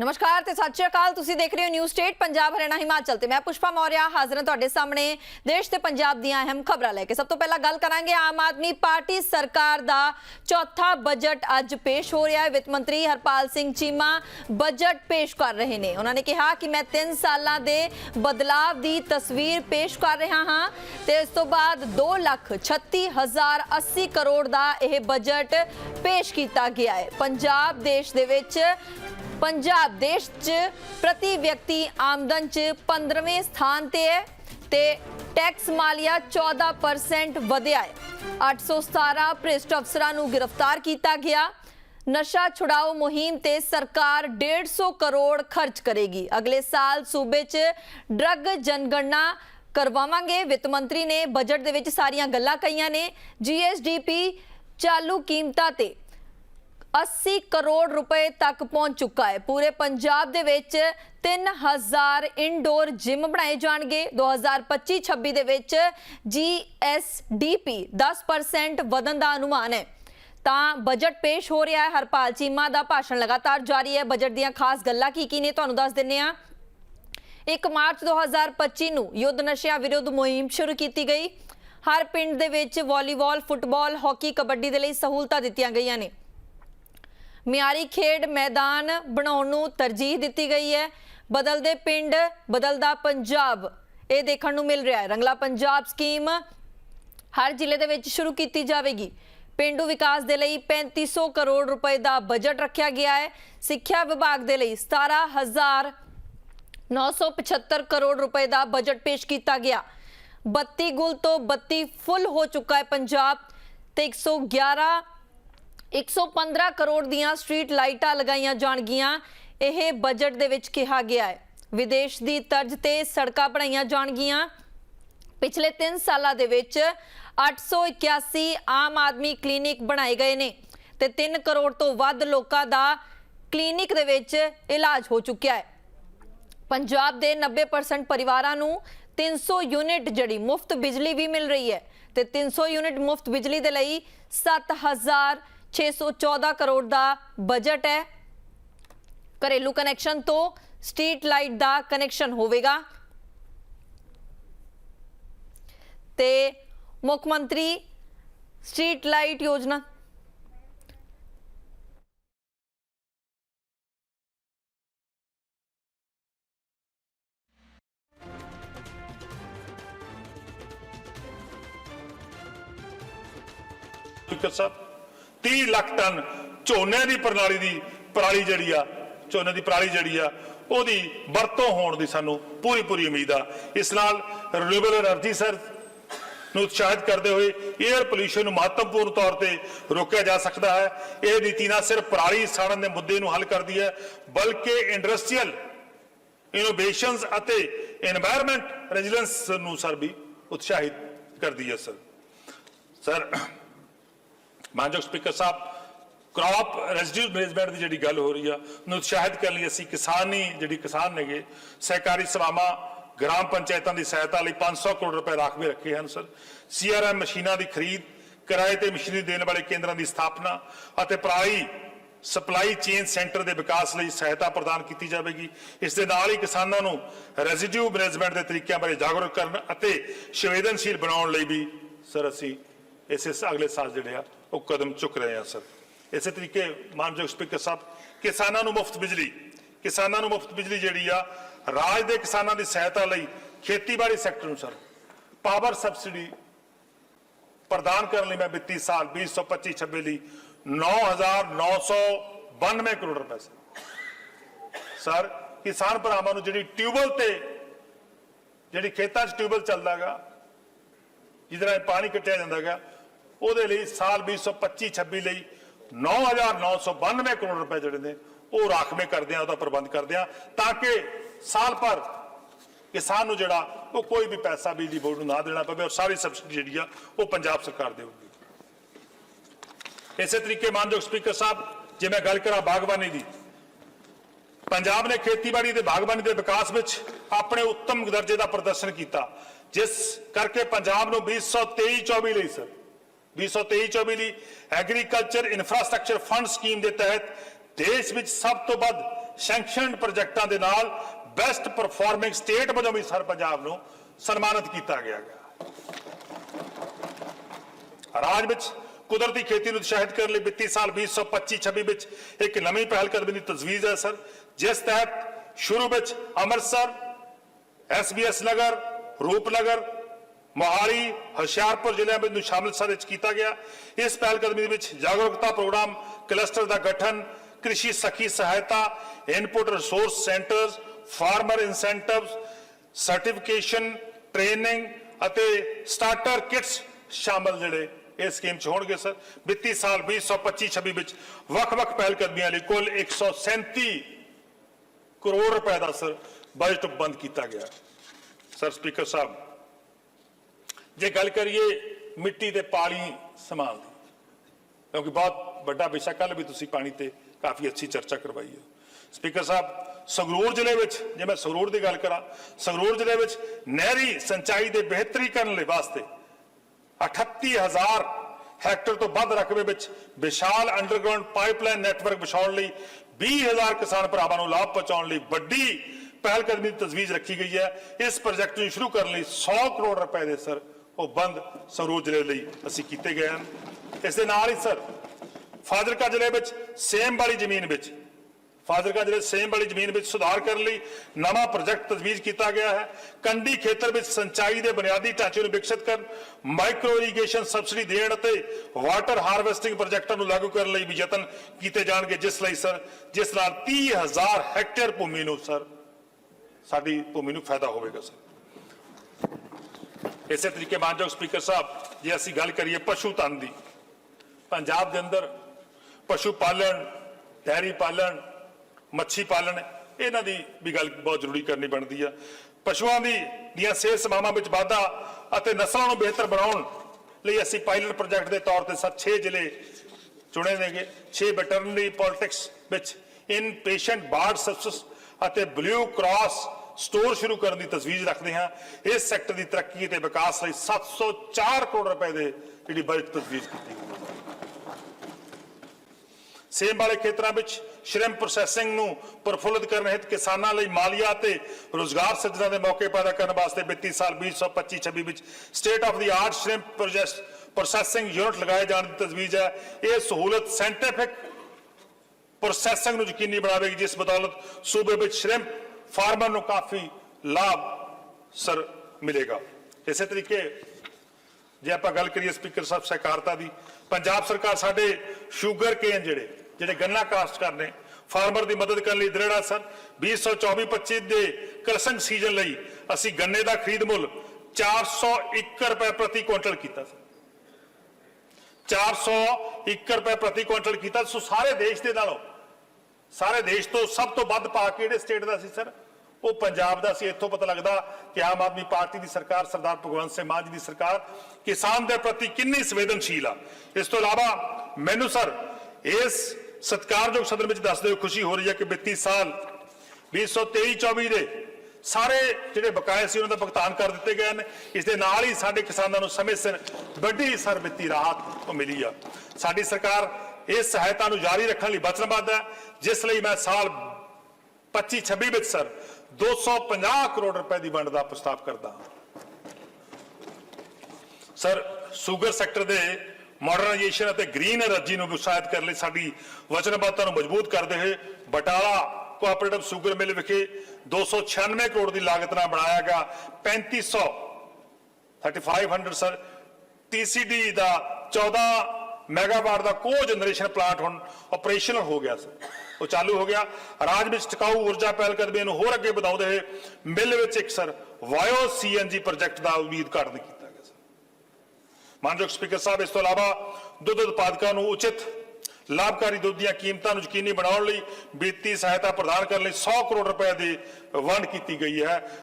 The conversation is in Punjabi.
ਨਮਸਕਾਰ ਤੇ ਸਤਿ ਸ਼੍ਰੀ ਅਕਾਲ। ਤੁਸੀਂ ਦੇਖ ਰਹੇ ਹੋ ਨਿਊ ਸਟੇਟ ਪੰਜਾਬ, ਹਰਿਆਣਾ, ਹਿਮਾਚਲ ਤੇ ਮੈਂ ਪੁਸ਼ਪਾ ਮੌਰਿਆ ਹਾਜ਼ਰ ਹਾਂ ਤੁਹਾਡੇ ਸਾਹਮਣੇ। ਦੇਸ਼ ਤੇ ਪੰਜਾਬ ਦੀਆਂ ਅਹਿਮ ਖਬਰਾਂ ਲੈ ਕੇ। ਸਭ ਤੋਂ ਪਹਿਲਾਂ ਗੱਲ ਕਰਾਂਗੇ ਆਮ ਆਦਮੀ ਪਾਰਟੀ ਸਰਕਾਰ ਦਾ। ਚੌਥਾ ਬਜਟ ਅੱਜ ਪੇਸ਼ ਹੋ ਰਿਹਾ ਹੈ। ਵਿੱਤ ਮੰਤਰੀ ਹਰਪਾਲ ਸਿੰਘ ਚੀਮਾ ਬਜਟ ਪੇਸ਼ ਕਰ ਰਹੇ ਨੇ। ਉਹਨਾਂ ਨੇ ਕਿਹਾ ਕਿ ਮੈਂ 3 ਸਾਲਾਂ ਦੇ ਬਦਲਾਵ ਦੀ ਤਸਵੀਰ ਪੇਸ਼ ਕਰ ਰਿਹਾ ਹਾਂ ਤੇ ਇਸ ਤੋਂ ਬਾਅਦ 2 ਲੱਖ 36080 ਕਰੋੜ ਦਾ ਇਹ ਬਜਟ ਪੇਸ਼ ਕੀਤਾ ਗਿਆ ਹੈ। ਪੰਜਾਬ ਦੇਸ਼ ਦੇ ਵਿੱਚ ਪੰਜਾਬ ਦੇਸ਼ 'ਚ ਪ੍ਰਤੀ ਵਿਅਕਤੀ ਆਮਦਨ 'ਚ 15ਵੇਂ ਸਥਾਨ ਤੇ ਹੈ ਤੇ ਟੈਕਸ ਮਾਲੀਆ 14% ਵਧਿਆ ਹੈ। 817 ਭ੍ਰਿਸ਼ਟ ਅਫਸਰਾਂ ਨੂੰ ਗ੍ਰਿਫਤਾਰ ਕੀਤਾ ਗਿਆ। ਨਸ਼ਾ ਛੁਡਾਓ ਮੁਹਿੰਮ ਤੇ ਸਰਕਾਰ 150 ਕਰੋੜ ਖਰਚ ਕਰੇਗੀ। ਅਗਲੇ ਸਾਲ ਸੂਬੇ 'ਚ ਡਰੱਗ ਜਨਗਣਨਾ ਕਰਵਾਵਾਂਗੇ। ਵਿੱਤ ਮੰਤਰੀ ਨੇ ਬਜਟ ਦੇ ਵਿੱਚ ਸਾਰੀਆਂ ਗੱਲਾਂ ਕਹੀਆਂ ਨੇ। ਜੀਐਸਡੀਪੀ ਚਾਲੂ ਕੀਮਤਾਂ ਤੇ 80 ਕਰੋੜ ਰੁਪਏ ਤੱਕ ਪਹੁੰਚ ਚੁੱਕਾ ਹੈ। ਪੂਰੇ ਪੰਜਾਬ ਦੇ ਵਿੱਚ 3000 ਇਨਡੋਰ ਜਿਮ ਬਣਾਏ ਜਾਣਗੇ। 2025-26 ਦੇ ਵਿੱਚ GSDP 10% ਵਧਣ ਦਾ ਅਨੁਮਾਨ ਹੈ। ਤਾਂ ਬਜਟ ਪੇਸ਼ ਹੋ ਰਿਹਾ ਹੈ। ਹਰਪਾਲ ਚੀਮਾ ਦਾ ਭਾਸ਼ਣ ਲਗਾਤਾਰ ਜਾਰੀ ਹੈ। ਬਜਟ ਦੀਆਂ ਖਾਸ ਗੱਲਾਂ ਕੀ ਕੀ ਨੇ ਤੁਹਾਨੂੰ ਦੱਸ ਦਿੰਨੇ ਆ 1 ਮਾਰਚ 2025 ਨੂੰ ਯੁੱਧ ਨਸ਼ਿਆਂ ਵਿਰੁੱਧ ਮੁਹਿੰਮ ਸ਼ੁਰੂ ਕੀਤੀ ਗਈ। ਹਰ ਪਿੰਡ ਦੇ ਵਿੱਚ ਵਾਲੀਬਾਲ, ਫੁੱਟਬਾਲ, ਹਾਕੀ, ਕਬੱਡੀ ਦੇ ਲਈ ਸਹੂਲਤਾਂ ਦਿੱਤੀਆਂ ਗਈਆਂ ਨੇ। ਮਿਆਰੀ ਖੇਡ ਮੈਦਾਨ ਬਣਾਉਣ ਨੂੰ ਤਰਜੀਹ ਦਿੱਤੀ ਗਈ ਹੈ। ਬਦਲਦੇ ਪਿੰਡ, ਬਦਲਦਾ ਪੰਜਾਬ, ਇਹ ਦੇਖਣ ਨੂੰ ਮਿਲ ਰਿਹਾ ਹੈ। ਰੰਗਲਾ ਪੰਜਾਬ ਸਕੀਮ ਹਰ ਜ਼ਿਲ੍ਹੇ ਦੇ ਵਿੱਚ ਸ਼ੁਰੂ ਕੀਤੀ ਜਾਵੇਗੀ। ਪਿੰਡੂ ਵਿਕਾਸ ਦੇ ਲਈ 3500 ਕਰੋੜ ਰੁਪਏ ਦਾ ਬਜਟ ਰੱਖਿਆ ਗਿਆ ਹੈ। ਸਿੱਖਿਆ ਵਿਭਾਗ ਦੇ ਲਈ 17000 975 ਕਰੋੜ ਰੁਪਏ ਦਾ ਬਜਟ ਪੇਸ਼ ਕੀਤਾ ਗਿਆ। 32 ਗੁਲ ਤੋਂ 32 ਫੁੱਲ ਹੋ ਚੁੱਕਾ ਹੈ ਪੰਜਾਬ ਤੇ 111 115 ਕਰੋੜ ਦੀਆਂ ਸਟਰੀਟ ਲਾਈਟਾਂ ਲਗਾਈਆਂ ਜਾਣਗੀਆਂ। ਇਹ ਬਜਟ ਦੇ ਵਿੱਚ ਕਿਹਾ ਗਿਆ ਹੈ। ਵਿਦੇਸ਼ ਦੀ ਤਰਜ਼ ਤੇ ਸੜਕਾਂ ਬਣਾਈਆਂ ਜਾਣਗੀਆਂ। ਪਿਛਲੇ 3 ਸਾਲਾਂ ਦੇ ਵਿੱਚ 881 ਆਮ ਆਦਮੀ ਕਲੀਨਿਕ ਬਣਾਏ ਗਏ ਨੇ ਤੇ 3 ਕਰੋੜ ਤੋਂ ਵੱਧ ਲੋਕਾਂ ਦਾ ਕਲੀਨਿਕ ਦੇ ਵਿੱਚ ਇਲਾਜ ਹੋ ਚੁੱਕਿਆ ਹੈ। ਪੰਜਾਬ ਦੇ 90% ਪਰਿਵਾਰਾਂ ਨੂੰ 300 ਯੂਨਿਟ ਜਿਹੜੀ ਮੁਫਤ ਬਿਜਲੀ ਵੀ ਮਿਲ ਰਹੀ ਹੈ ਤੇ 300 ਯੂਨਿਟ ਮੁਫਤ ਬਿਜਲੀ ਦੇ ਲਈ 7614 ਕਰੋੜ ਦਾ ਬਜਟ ਹੈ। ਘਰੇਲੂ ਕਨੈਕਸ਼ਨ ਤੋਂ ਸਟਰੀਟ ਲਾਈਟ ਦਾ ਕਨੈਕਸ਼ਨ ਹੋਵੇਗਾ। ਤੇ ਮੁੱਖ ਮੰਤਰੀ ਸਟਰੀਟ ਲਾਈਟ ਯੋਜਨਾ। ਸਪੀਕਰ ਸਾਹਿਬ 30 ਲੱਖ ਟਨ ਝੋਨੇ ਦੀ ਪ੍ਰਣਾਲੀ ਦੀ ਪਰਾਲੀ ਜਿਹੜੀ ਆ, ਝੋਨੇ ਦੀ ਪਰਾਲੀ ਜਿਹੜੀ ਆ, ਉਹਦੀ ਵਰਤੋਂ ਹੋਣ ਦੀ ਸਾਨੂੰ ਪੂਰੀ ਪੂਰੀ ਉਮੀਦ ਆ। ਇਸ ਨਾਲ ਰਿਨਿਊਏਬਲ એનર્ਜੀ ਸਰ ਨੂੰ ਉਤਸ਼ਾਹਿਤ ਕਰਦੇ ਹੋਏ 에ਅਰ ਪੋਲੂਸ਼ਨ ਨੂੰ ਮਹੱਤਵਪੂਰਨ ਤੌਰ ਤੇ ਰੋਕਿਆ ਜਾ ਸਕਦਾ ਹੈ। ਇਹ ਨੀਤੀ ਨਾ ਸਿਰਫ ਪਰਾਲੀ ਸਾੜਨ ਦੇ ਮੁੱਦੇ ਨੂੰ ਹੱਲ ਕਰਦੀ ਹੈ, ਬਲਕਿ ਇੰਡਸਟਰੀਅਲ ਇਨੋਵੇਸ਼ਨਸ ਅਤੇ এনवायरमेंट ਰੈਜ਼ਿਲੈਂਸ ਨੂੰ ਸਰ ਵੀ ਉਤਸ਼ਾਹਿਤ ਕਰਦੀ ਹੈ ਸਰ ਸਰ ਮਾਨਯੋਗ ਸਪੀਕਰ ਸਾਹਿਬ ਕ੍ਰੌਪ ਰੈਜ਼ਿਡਿਊ ਮੈਨੇਜਮੈਂਟ ਦੀ ਜਿਹੜੀ ਗੱਲ ਹੋ ਰਹੀ ਆ ਨੂੰ ਉਤਸ਼ਾਹਿਤ ਕਰਨ ਲਈ ਅਸੀਂ ਕਿਸਾਨ ਹੀ ਜਿਹੜੀ ਕਿਸਾਨ ਨੇਗੇ, ਸਹਿਕਾਰੀ ਸਭਾਵਾਂ ਗ੍ਰਾਮ ਪੰਚਾਇਤਾਂ ਦੀ ਸਹਾਇਤਾ ਲਈ 500 ਕਰੋੜ ਰੁਪਏ ਰਾਖਵੇਂ ਰੱਖੇ ਹਨ, ਸਰ। ਸੀਆਰਐਮ ਮਸ਼ੀਨਾਂ ਦੀ ਖਰੀਦ, ਕਿਰਾਏ ਤੇ ਮਸ਼ੀਨਰੀ ਦੇਣ ਵਾਲੇ ਕੇਂਦਰਾਂ ਦੀ ਸਥਾਪਨਾ ਅਤੇ ਪਰਾਲੀ ਸਪਲਾਈ ਚੇਨ ਸੈਂਟਰ ਦੇ ਵਿਕਾਸ ਲਈ ਸਹਾਇਤਾ ਪ੍ਰਦਾਨ ਕੀਤੀ ਜਾਵੇਗੀ। ਇਸ ਦੇ ਨਾਲ ਹੀ ਕਿਸਾਨਾਂ ਨੂੰ ਰੈਜ਼ਿਡਿਊ ਮੈਨੇਜਮੈਂਟ ਦੇ ਤਰੀਕਿਆਂ ਬਾਰੇ ਜਾਗਰੂਕ ਕਰਨ ਅਤੇ ਸੰਵੇਦਨਸ਼ੀਲ ਬਣਾਉਣ ਲਈ ਵੀ, ਸਰ, ਅਸੀਂ ਇਸੇ ਅਗਲੇ ਸਾਲ ਜਿਹੜੇ ਆ ਉਹ ਕਦਮ ਚੁੱਕ ਰਹੇ ਆ ਸਰ ਇਸੇ ਤਰੀਕੇ ਮਾਨਯੋਗ ਸਪੀਕਰ ਸਾਹਿਬ ਕਿਸਾਨਾਂ ਨੂੰ ਮੁਫਤ ਬਿਜਲੀ ਕਿਸਾਨਾਂ ਨੂੰ ਮੁਫਤ ਬਿਜਲੀ ਜਿਹੜੀ ਆ ਰਾਜ ਦੇ ਕਿਸਾਨਾਂ ਦੀ ਸਹਾਇਤਾ ਲਈ ਖੇਤੀਬਾੜੀ ਸੈਕਟਰ ਨੂੰ ਸਰ ਪਾਵਰ ਸਬਸਿਡੀ ਪ੍ਰਦਾਨ ਕਰਨ ਲਈ ਮੈਂ ਵਿੱਤੀ ਸਾਲ 2025-26 ਲਈ 9992 ਕਰੋੜ ਰੁਪਏ ਸਰ ਕਿਸਾਨ ਭਰਾਵਾਂ ਨੂੰ ਜਿਹੜੀ ਟਿਊਬਲ ਤੇ ਜਿਹੜੀ ਖੇਤਾਂ 'ਚ ਟਿਊਬਲ ਚੱਲਦਾਗਾ ਜਿਹਦੇ ਨਾਲ ਪਾਣੀ ਕੱਟਿਆ ਜਾਂਦਾਗਾ ਉਹਦੇ ਲਈ ਸਾਲ 2025-26 ਲਈ 9992 ਕਰੋੜ ਰੁਪਏ ਜਿਹੜੇ ਨੇ, ਉਹ ਰਾਖਵੇਂ ਕਰਦੇ ਆ, ਉਹਦਾ ਪ੍ਰਬੰਧ ਕਰਦੇ ਆ, ਤਾਂ ਕਿ ਸਾਲ ਭਰ ਕਿਸਾਨ ਨੂੰ ਜਿਹੜਾ, ਉਹ ਕੋਈ ਵੀ ਪੈਸਾ ਬਿਜਲੀ ਬੋਰਡ ਨੂੰ ਨਾ ਦੇਣਾ ਪਵੇ, ਔਰ ਸਾਰੀ ਸਬਸਿਡੀ ਜਿਹੜੀ ਆ, ਉਹ ਪੰਜਾਬ ਸਰਕਾਰ ਦੇਊਗੀ ਇਸੇ ਤਰੀਕੇ ਮਾਨਯੋਗ ਸਪੀਕਰ ਸਾਹਿਬ, ਜੇ ਮੈਂ ਗੱਲ ਕਰਾਂ ਬਾਗਬਾਨੀ ਦੀ, ਪੰਜਾਬ ਨੇ ਖੇਤੀਬਾੜੀ ਤੇ ਬਾਗਬਾਨੀ ਦੇ ਵਿਕਾਸ ਵਿੱਚ ਆਪਣੇ ਉੱਤਮ ਦਰਜੇ ਦਾ ਪ੍ਰਦਰਸ਼ਨ ਕੀਤਾ, ਜਿਸ ਕਰਕੇ ਪੰਜਾਬ ਨੂੰ 2023-24 ਲਈ, ਸਰ 2023-24 ਲਈ ਐਗਰੀਕਲਚਰ ਇਨਫਰਾਸਟ੍ਰਕਚਰ ਫੰਡ ਸਕੀਮ ਦੇ ਤਹਿਤ ਦੇਸ਼ ਵਿੱਚ ਸਭ ਤੋਂ ਵੱਧ ਸੈਂਕਸ਼ਨਡ ਪ੍ਰੋਜੈਕਟਾਂ ਦੇ ਨਾਲ ਬੈਸਟ ਪਰਫਾਰਮਿੰਗ ਸਟੇਟ ਵਜੋਂ ਵੀ ਸਰ ਪੰਜਾਬ ਨੂੰ ਸਨਮਾਨਿਤ ਕੀਤਾ ਗਿਆ ਹੈ ਰਾਜ ਵਿੱਚ ਕੁਦਰਤੀ ਖੇਤੀ ਨੂੰ ਉਤਸ਼ਾਹਿਤ ਕਰਨ ਲਈ ਵਿੱਤੀ ਸਾਲ 2025-26 ਵਿੱਚ ਇੱਕ ਨਵੀਂ ਪਹਿਲ ਕਦਮੀ ਦੀ ਤਜਵੀਜ਼ ਹੈ ਸਰ, ਜਿਸ ਤਹਿਤ ਸ਼ੁਰੂ ਵਿੱਚ ਅੰਮ੍ਰਿਤਸਰ ਐਸਬੀਐਸ ਨਗਰ, ਰੂਪਨਗਰ ਮੋਹਾਲੀ, ਹੁਸ਼ਿਆਰਪੁਰ ਜ਼ਿਲ੍ਹਿਆਂ ਵਿੱਚ ਨੂੰ ਸ਼ਾਮਿਲ ਸਰ ਵਿੱਚ ਕੀਤਾ ਗਿਆ। ਇਸ ਪਹਿਲ ਕਦਮੀ ਦੇ ਵਿੱਚ ਜਾਗਰੂਕਤਾ ਪ੍ਰੋਗਰਾਮ, ਕਲਸਟਰ ਦਾ ਗਠਨ, ਕ੍ਰਿਸ਼ੀ ਸਖੀ ਸਹਾਇਤਾ input resource centres farmer incentives certification training ਅਤੇ ਸਟਾਰਟਰ ਕਿਟਸ ਸ਼ਾਮਲ ਜਿਹੜੇ ਇਸ ਸਕੀਮ 'ਚ ਹੋਣਗੇ, ਸਰ। ਵਿੱਤੀ ਸਾਲ 2025-26 ਵਿੱਚ ਵੱਖ-ਵੱਖ ਪਹਿਲ ਕਦਮੀਆਂ ਲਈ ਕੁੱਲ 137 ਕਰੋੜ ਰੁਪਏ ਦਾ, ਸਰ ਬਜਟ ਬੰਦ ਕੀਤਾ ਗਿਆ। ਸਰ ਸਪੀਕਰ ਸਾਹਿਬ ਜੇ ਗੱਲ ਕਰੀਏ ਮਿੱਟੀ ਤੇ ਪਾਣੀ ਸੰਭਾਲ ਦੀ, ਕਿਉਂਕਿ ਬਹੁਤ ਵੱਡਾ ਵਿਸ਼ਾ ਕੱਲ ਵੀ ਤੁਸੀਂ ਪਾਣੀ ਤੇ ਕਾਫੀ ਅੱਛੀ ਚਰਚਾ ਕਰਵਾਈ ਹੈ। ਸਪੀਕਰ ਸਾਹਿਬ, ਸੰਗਰੂਰ ਜ਼ਿਲ੍ਹੇ ਵਿੱਚ, ਜੇ ਮੈਂ ਸੰਗਰੂਰ ਦੀ ਗੱਲ ਕਰਾਂ, ਸੰਗਰੂਰ ਜ਼ਿਲ੍ਹੇ ਵਿੱਚ ਨਹਿਰੀ ਸਿੰਚਾਈ ਦੇ ਬਿਹਤਰੀਕਰਨ ਲਈ ਵਾਸਤੇ 38000 ਹੈਕਟਰ ਤੋਂ ਵੱਧ ਰਕਬੇ ਵਿੱਚ ਵਿਸ਼ਾਲ ਅੰਡਰਗਰਾਉਂਡ ਪਾਈਪਲਾਈਨ ਨੈਟਵਰਕ ਵਿਛਾਉਣ ਲਈ 20000 ਕਿਸਾਨ ਭਰਾਵਾਂ ਨੂੰ ਲਾਭ ਪਹੁੰਚਾਉਣ ਲਈ ਵੱਡੀ ਪਹਿਲਕਦਮੀ ਦੀ ਤਜਵੀਜ਼ ਰੱਖੀ ਗਈ ਹੈ। ਇਸ ਪ੍ਰੋਜੈਕਟ ਨੂੰ ਸ਼ੁਰੂ ਕਰਨ ਲਈ 100 ਕਰੋੜ ਰੁਪਏ ਦੇ ਸਰ ਉਹ ਬੰਦ ਸੰਗਰੂਰ ਜ਼ਿਲ੍ਹੇ ਲਈ ਅਸੀਂ ਕੀਤੇ ਗਏ ਹਨ। ਇਸ ਦੇ ਨਾਲ ਹੀ ਸਰ, ਫਾਜ਼ਿਲਕਾ ਜ਼ਿਲ੍ਹੇ ਵਿੱਚ ਸੇਮ ਵਾਲੀ ਜ਼ਮੀਨ ਵਿੱਚ, ਫਾਜ਼ਿਲਕਾ ਜ਼ਿਲ੍ਹੇ ਸੇਮ ਵਾਲੀ ਜ਼ਮੀਨ ਵਿੱਚ ਸੁਧਾਰ ਕਰਨ ਲਈ ਨਵਾਂ ਪ੍ਰੋਜੈਕਟ ਤਜਵੀਜ਼ ਕੀਤਾ ਗਿਆ ਹੈ। ਕੰਢੀ ਖੇਤਰ ਵਿੱਚ ਸਿੰਚਾਈ ਦੇ ਬੁਨਿਆਦੀ ਢਾਂਚੇ ਨੂੰ ਵਿਕਸਿਤ ਕਰਨ ਮਾਈਕਰੋ ਇਰੀਗੇਸ਼ਨ ਸਬਸਿਡੀ ਦੇਣ ਅਤੇ ਵਾਟਰ ਹਾਰਵੈਸਟਿੰਗ ਪ੍ਰੋਜੈਕਟਾਂ ਨੂੰ ਲਾਗੂ ਕਰਨ ਲਈ ਵੀ ਯਤਨ ਕੀਤੇ ਜਾਣਗੇ। ਜਿਸ ਲਈ ਸਰ, ਜਿਸ ਨਾਲ 30000 ਹੈਕਟੇਅਰ ਭੂਮੀ ਨੂੰ ਸਰ, ਸਾਡੀ ਭੂਮੀ ਨੂੰ ਫਾਇਦਾ ਹੋਵੇਗਾ ਸਰ। ਇਸੇ ਤਰੀਕੇ ਮਾਨਯੋਗ ਸਪੀਕਰ ਸਾਹਿਬ, ਜੇ ਅਸੀਂ ਗੱਲ ਕਰੀਏ ਪਸ਼ੂ ਧਨ ਦੀ, ਪੰਜਾਬ ਦੇ ਅੰਦਰ ਪਸ਼ੂ ਪਾਲਣ, ਡੈਰੀ ਪਾਲਣ, ਮੱਛੀ ਪਾਲਣ, ਇਹਨਾਂ ਦੀ ਵੀ ਗੱਲ ਬਹੁਤ ਜ਼ਰੂਰੀ ਕਰਨੀ ਬਣਦੀ ਆ। ਪਸ਼ੂਆਂ ਦੀ ਦੀਆਂ ਸਿਹਤ ਸੇਵਾਵਾਂ ਵਿੱਚ ਵਾਧਾ ਅਤੇ ਨਸਲਾਂ ਨੂੰ ਬਿਹਤਰ ਬਣਾਉਣ ਲਈ ਅਸੀਂ ਪਾਇਲਟ ਪ੍ਰੋਜੈਕਟ ਦੇ ਤੌਰ ਤੇ ਸਰ 6 ਜ਼ਿਲ੍ਹੇ ਚੁਣੇ ਨੇਗੇ। 6 ਵੈਟਰਨਰੀ ਪੋਲਿਟਿਕਸ ਵਿੱਚ ਇਨ ਪੇਸ਼ੈਂਟ ਬਾਰਡ ਸਬਸਿਸ ਅਤੇ ਬਲੂ ਕ੍ਰਾਸ ਸਟੋਰ ਸ਼ੁਰੂ ਕਰਨ ਦੀ ਤਜਵੀਜ਼ ਰੱਖਦੇ ਹਾਂ। ਇਸ ਸੈਕਟਰ ਦੀ ਤਰੱਕੀ ਅਤੇ ਵਿਕਾਸ ਲਈ 704 ਕਰੋੜ ਰੁਪਏ ਦੇ ਜਿਹੜੀ ਬਜਟ ਤਜਵੀਜ਼ ਕੀਤੀ ਸੇਮ ਵਾਲੇ ਖੇਤਰਾਂ ਵਿੱਚ ਸ਼੍ਰਿੰਪ ਪ੍ਰੋਸੈਸਿੰਗ ਨੂੰ ਪ੍ਰਫੁੱਲਤ ਕਰਨ ਹਿਤ ਕਿਸਾਨਾਂ ਲਈ ਮਾਲੀਆ ਤੇ ਰੋਜ਼ਗਾਰ ਸਿਰਜਣਾ ਦੇ ਮੌਕੇ ਪੈਦਾ ਕਰਨ ਵਾਸਤੇ ਵਿੱਤੀ ਸਾਲ 2025-26 ਵਿੱਚ state of the art shrimp processing unit ਲਗਾਏ ਜਾਣ ਦੀ ਤਜਵੀਜ਼ ਹੈ। ਇਹ ਸਹੂਲਤ ਸਾਇੰਟੀਫਿਕ ਪ੍ਰੋਸੈਸਿੰਗ ਨੂੰ ਯਕੀਨੀ ਬਣਾਵੇਗੀ, ਜਿਸ ਬਦੌਲਤ ਸੂਬੇ ਵਿੱਚ ਸ਼੍ਰਿੰਪ ਫਾਰਮਰ ਨੂੰ ਕਾਫੀ ਲਾਭ, ਸਰ, ਮਿਲੇਗਾ। ਇਸੇ ਤਰੀਕੇ ਜੇ ਆਪਾਂ ਗੱਲ ਕਰੀਏ ਸਪੀਕਰ ਸਾਹਿਬ ਸਹਿਕਾਰਤਾ ਦੀ, ਪੰਜਾਬ ਸਰਕਾਰ ਸਾਡੇ ਸ਼ੂਗਰ ਕੇਨ ਜਿਹੜੇ ਜਿਹੜੇ ਗੰਨਾ ਕਾਸ਼ਤ ਕਰਨੇ ਫਾਰਮਰ ਦੀ ਮਦਦ ਕਰਨ ਲਈ ਦ੍ਰਿੜਾ ਸਨ 2024-25 ਦੇ ਕਲਸੰਗ ਸੀਜ਼ਨ ਲਈ ਅਸੀਂ ਗੰਨੇ ਦਾ ਖਰੀਦ ਮੁੱਲ 401 ਰੁਪਏ ਪ੍ਰਤੀ ਕੁਇੰਟਲ ਕੀਤਾ ਸੀ 401 ਰੁਪਏ ਪ੍ਰਤੀ ਕੁਇੰਟਲ ਕੀਤਾ। ਸੋ ਸਾਰੇ ਦੇਸ਼ ਦੇ ਨਾਲੋਂ ਸਾਰੇ ਦੇਸ਼ ਤੋਂ ਸਭ ਤੋਂ ਵੱਧ ਪਾ ਕਿਹੜੇ ਸਟੇਟ ਦਾ ਸੀ ਸਰ, ਉਹ ਪੰਜਾਬ ਦਾ ਸੀ। ਇੱਥੋਂ ਪਤਾ ਲੱਗਦਾ ਕਿ ਆਮ ਆਦਮੀ ਪਾਰਟੀ ਦੀ ਸਰਕਾਰ ਸਰਦਾਰ ਭਗਵੰਤ ਸਿੰਘ ਮਾਨ ਜੀ ਦੀ ਸਰਕਾਰ ਕਿਸਾਨ ਦੇ ਪ੍ਰਤੀ ਕਿੰਨੀ ਸੰਵੇਦਨਸ਼ੀਲ ਆ। ਇਸ ਤੋਂ ਇਲਾਵਾ ਮੈਨੂੰ ਸਰ, ਇਸ ਸਤਿਕਾਰਯੋਗ ਸਦਨ ਵਿੱਚ ਦੱਸਦੇ ਹੋਏ ਖੁਸ਼ੀ ਹੋ ਰਹੀ ਹੈ ਕਿ ਵਿੱਤੀ ਸਾਲ 2023-24 ਦੇ ਸਾਰੇ ਜਿਹੜੇ ਬਕਾਏ ਸੀ ਉਹਨਾਂ ਦਾ ਭੁਗਤਾਨ ਕਰ ਦਿੱਤੇ ਗਏ ਨੇ ਇਸ ਦੇ ਨਾਲ ਹੀ ਸਾਡੇ ਕਿਸਾਨਾਂ ਨੂੰ ਸਮੇਂ ਸਿਰ ਵੱਡੀ ਸਰ ਵਿੱਤੀ ਰਾਹਤ ਉਹ ਮਿਲੀ ਆ। ਸਾਡੀ ਸਰਕਾਰ ਇਸ ਸਹਾਇਤਾ ਨੂੰ ਜਾਰੀ ਰੱਖਣ ਲਈ ਵਚਨਬੱਧ ਹੈ, ਜਿਸ ਲਈ ਮੈਂ ਸਾਲ 25 26 ਵਿੱਚ, ਸਰ 250 ਕਰੋੜ ਰੁਪਏ ਦੀ ਵੰਡ ਦਾ ਪ੍ਰਸਤਾਵ ਕਰਦਾ ਸਰ, ਸ਼ੂਗਰ ਸੈਕਟਰ ਦੇ ਮਾਡਰਨਾਈਜੇਸ਼ਨ ਅਤੇ ਗ੍ਰੀਨ એનર્ਜੀ ਨੂੰ ਉਤਸ਼ਾਹਿਤ ਕਰਨ ਲਈ ਸਾਡੀ ਵਚਨਬੱਧਤਾ ਨੂੰ ਮਜ਼ਬੂਤ ਕਰਦੇ ਹੋਏ ਬਟਾਲਾ ਕੋਆਪਰੇਟਿਵ ਸ਼ੂਗਰ ਮਿਲ ਵਿਖੇ 296 ਕਰੋੜ ਦੀ ਲਾਗਤ ਨਾਲ ਬਣਾਇਆ ਗਿਆ 3500 3500 ਸਰ ਟੀਸੀਡੀ ਦਾ 14 ਮੈਗਾਵਾਟ ਦਾ ਕੋ ਜਨਰੇਸ਼ਨ ਪਲਾਂਟ ਹੁਣ ਆਪਰੇਸ਼ਨਲ ਹੋ ਗਿਆ ਸਰ ਉਹ ਚਾਲੂ ਹੋ ਗਿਆ। ਰਾਜ ਵਿੱਚ ਟਿਕਾਊ ਊਰਜਾ ਪਹਿਲ ਨੂੰ ਹੋਰ ਅੱਗੇ ਵਧਾਉਂਦੇ ਹੋਏ ਮਿਲ ਵਿੱਚ ਇੱਕ ਸਰ ਵਾਇਓ ਸੀਐਨਜੀ ਪ੍ਰੋਜੈਕਟ ਦਾ ਉਮੀਦ ਕਾਰਨ ਕੀਤਾ ਗਿਆ ਸਰ ਮਾਨਯੋਗ ਸਪੀਕਰ ਸਾਹਿਬ, ਇਸ ਤੋਂ ਇਲਾਵਾ ਦੁੱਧ ਉਤਪਾਦਕਾਂ ਨੂੰ ਉਚਿਤ ਲਾਭਕਾਰੀ ਦੁੱਧ ਦੀਆਂ ਕੀਮਤਾਂ ਨੂੰ ਯਕੀਨੀ ਬਣਾਉਣ ਲਈ ਵਿੱਤੀ ਸਹਾਇਤਾ ਪ੍ਰਦਾਨ ਕਰਨ ਲਈ 100 ਕਰੋੜ ਰੁਪਏ ਦੀ ਵੰਡ ਕੀਤੀ ਗਈ ਹੈ।